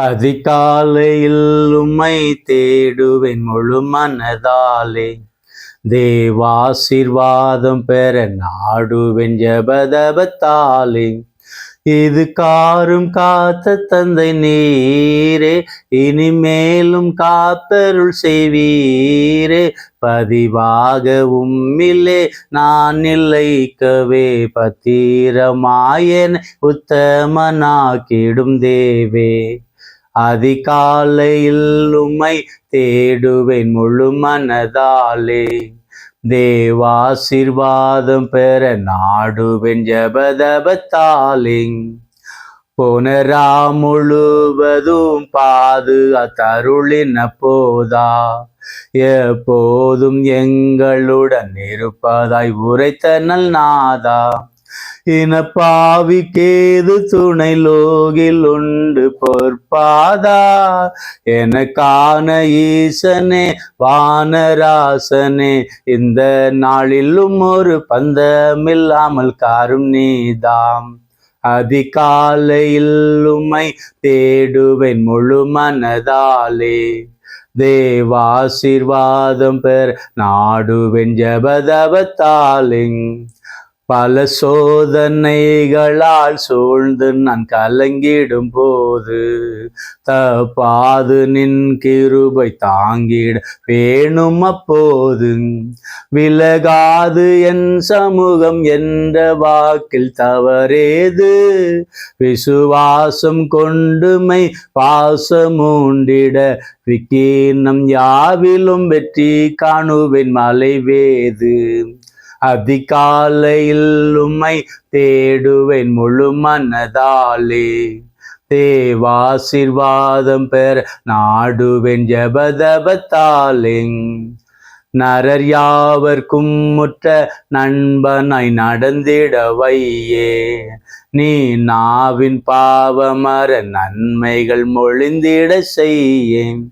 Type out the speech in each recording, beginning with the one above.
அதிகாலையில் உம்மை தேடுவேன் முழு மனதாலே. தேவாசிர்வாதம் பெற நாடுவேன் ஜபதபத்தாலே. இது காரும் காத்த தந்தை நீரே இனிமேலும் காத்தருள் செய்வீரே. பதிவாக உம்மிலே நான் நிலைக்கவே பத்திரமாயன் உத்தமனாக்கிடும் தேவே. அதிகாலையில் உமை தேடுவேன் முழு மனதாலே. தேவாசிர்வாதம் பெற நாடுவேன் ஜபதபத்தாலிங் புனரா முழுவதும் பாது தருளின போதா. எப்போதும் எங்களுடன் இருப்பதாய் உரைத்த நல் நாதா இனப்பாவிக்கேது துணை லோகில் உண்டு பொற்பாதா. எனக்கான ஈசனே வானராசனே இந்த நாளிலும் ஒரு பந்தமில்லாமல் காரும் நீதாம். அதிகாலையில் உமை தேடுவேன் முழு மனதாலே. தேவாசிர்வாதம் பெற நாடுவேன் ஜபதபத்தாலிங் பல சோதனைகளால் சூழ்ந்து நான் கலங்கிடும் போது தப்பாது நின் கிருபை தாங்கிட வேணும் அப்போது. விலகாது என் சமூகம் என்ற வாக்கில் தவறேது. விசுவாசம் கொண்டுமை பாசமூண்டிட விக்கீனம் யாவிலும் வெற்றி காணுவேன் மலைவேது. அதிகாலையில் உம்மை தேடுவேன் முழு மனதாலே. தேவாசிர்வாதம் பெற நாடுவேன் ஜபதபத்தாலிங் நரர் யாவர்க்கும் முற்ற நண்பனாய் நடந்திடவையே. நீ நாவின் பாவமர நன்மைகள் மொழிந்திட செய்யேன்.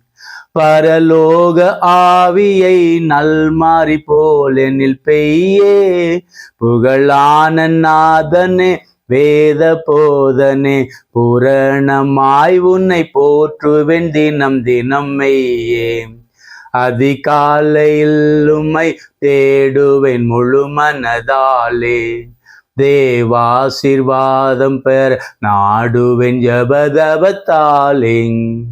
பரலோக ஆவியை நல்மாறி போலெனில் பெய்யே. புகழான நாதனே வேத போதனே புரணமாய் உன்னை போற்றுவேன் தினம் தினம் மெய்யே. அதிகாலையில் உம்மை தேடுவேன் முழு மனதாலே. தேவாசிர்வாதம் பெற நாடுவேன் ஜபதபத்தாலிங்